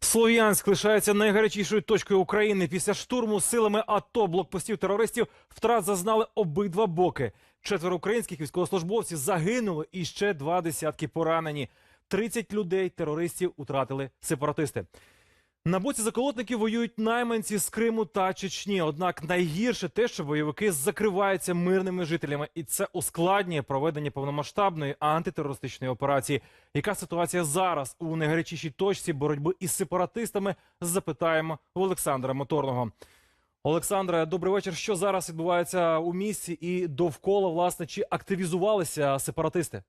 Слов'янськ лишається найгарячішою точкою України. Після штурму силами АТО блокпостів терористів втрат зазнали обидва боки. Четверо українських військовослужбовців загинули і ще два десятки поранені. 30 людей терористів утратили сепаратисти. На боці заколотників воюють найманці з Криму та Чечні. Однак найгірше те, що бойовики закриваються мирними жителями, і це ускладнює проведення повномасштабної антитерористичної операції. Яка ситуація зараз у найгарячішій точці боротьби із сепаратистами? Запитаємо в Олександра Моторного. Олександре, добрий вечір. Що зараз відбувається у місті і довкола, власне, чи активізувалися сепаратисти?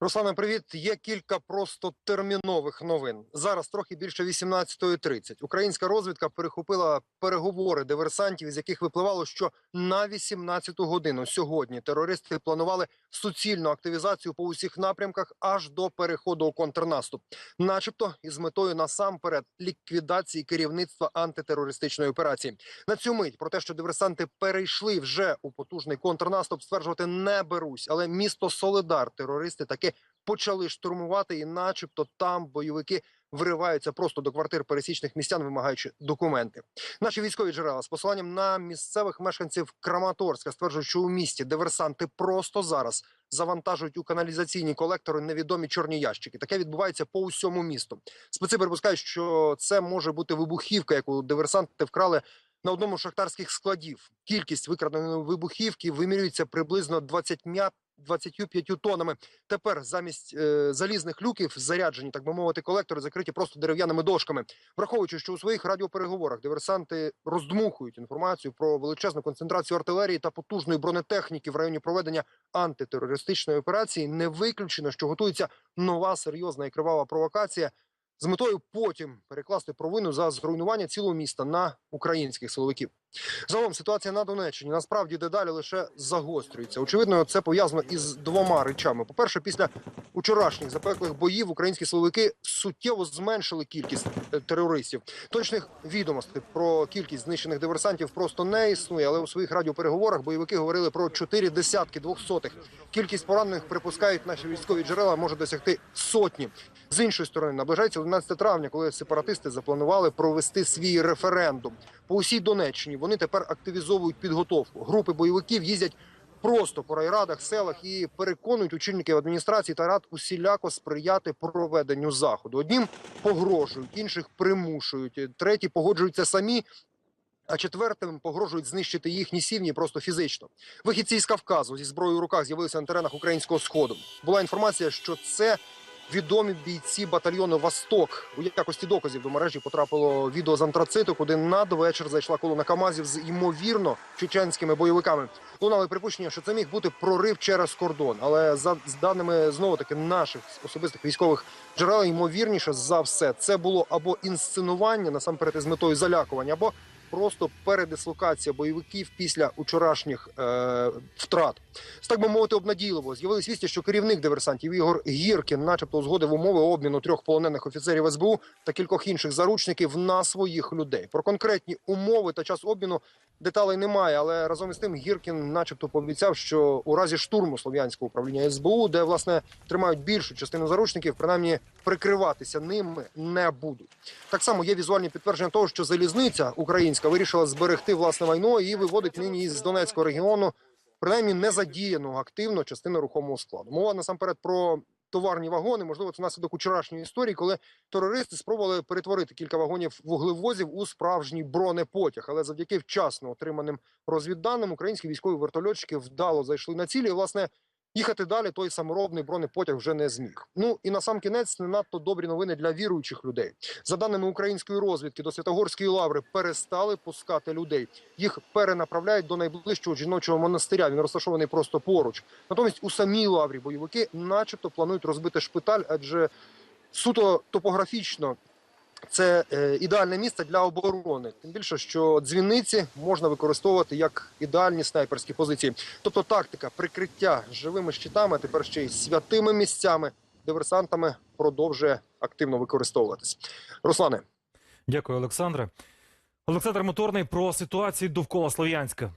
Руслане, привіт. Є кілька просто термінових новин. Зараз трохи більше 18.30. Українська розвідка перехопила переговори диверсантів, з яких випливало, що на 18-ту годину сьогодні терористи планували суцільну активізацію по усіх напрямках аж до переходу у контрнаступ, начебто із метою насамперед ліквідації керівництва антитерористичної операції. На цю мить про те, що диверсанти перейшли вже у потужний контрнаступ, стверджувати не берусь, але місто Солидар терористи таки почали штурмувати, і, начебто, там бойовики вириваються просто до квартир пересічних містян, вимагаючи документи. Наші військові джерела з посиланням на місцевих мешканців Краматорська стверджують, що у місті диверсанти просто зараз завантажують у каналізаційні колектори невідомі чорні ящики. Таке відбувається по усьому місту. Спеці припускають, що це може бути вибухівка, яку диверсанти вкрали. На одному з шахтарських складів кількість викраденої вибухівки вимірюється приблизно 20 25 тоннами. Тепер замість е, залізних люків заряджені, так би мовити, колектори закриті просто дерев'яними дошками. Враховуючи, що у своїх радіопереговорах диверсанти роздмухують інформацію про величезну концентрацію артилерії та потужної бронетехніки в районі проведення антитерористичної операції, не виключено, що готується нова серйозна і кривава провокація. З метою потім перекласти провину за зруйнування цілого міста на українських силовиків. Загалом ситуація на Донеччині насправді дедалі лише загострюється. Очевидно, це пов'язано із двома речами. По перше, після вчорашніх запеклих боїв українські силовики суттєво зменшили кількість е, терористів. Точних відомостей про кількість знищених диверсантів просто не існує. Але у своїх радіопереговорах бойовики говорили про чотири десятки двохсотих. Кількість поранених припускають наші військові джерела може досягти сотні. З іншої сторони, наближається 11 травня, коли сепаратисти запланували провести свій референдум по усій Донеччині. Вони тепер активізовують підготовку. Групи бойовиків їздять просто по райрадах, селах і переконують очільників адміністрації та рад усіляко сприяти проведенню заходу. Однім погрожують, інших примушують, треті погоджуються самі. А четвертим погрожують знищити їхні сім'ї просто фізично. Вихідці з Кавказу зі зброєю в руках з'явилися на теренах українського сходу. Була інформація, що це відомі бійці батальйону Восток. У якості доказів до мережі потрапило відео з антрациту, куди надвечір зайшла колона Камазів з ймовірно чеченськими бойовиками. Лунали припущення, що це міг бути прорив через кордон. Але за з даними знову таки наших особистих військових джерел, ймовірніше за все, це було або інсценування насамперед із метою залякування, або просто передислокація бойовиків після учорашніх е, втрат. З так би мовити, обнадійливо з'явились вісті, що керівник диверсантів Ігор Гіркін, начебто, узгодив умови обміну трьох полонених офіцерів СБУ та кількох інших заручників на своїх людей. Про конкретні умови та час обміну деталей немає, але разом із тим Гіркін, начебто, пообіцяв, що у разі штурму слов'янського управління СБУ, де власне тримають більшу частину заручників, принаймні прикриватися ними не будуть. Так само є візуальні підтвердження того, що залізниця українська вирішила зберегти власне майно і виводить нині із Донецького регіону принаймні не задіяну активно частину рухомого складу. Мова насамперед про товарні вагони. Можливо, це наслідок вчорашньої історії, коли терористи спробували перетворити кілька вагонів вуглевозів у справжній бронепотяг. Але завдяки вчасно отриманим розвідданим українські військові вертольотчики вдало зайшли на цілі. І, власне, їхати далі той саморобний бронепотяг вже не зміг. Ну і на сам кінець не надто добрі новини для віруючих людей. За даними української розвідки, до Святогорської лаври перестали пускати людей. Їх перенаправляють до найближчого жіночого монастиря. Він розташований просто поруч. Натомість у самій лаврі бойовики, начебто, планують розбити шпиталь, адже суто топографічно. Це е, ідеальне місце для оборони, тим більше, що дзвіниці можна використовувати як ідеальні снайперські позиції. Тобто тактика прикриття живими щитами, тепер ще й святими місцями, диверсантами продовжує активно використовуватись. Руслане, Дякую, Олександре. Олександр Моторний про ситуацію довкола Слов'янська.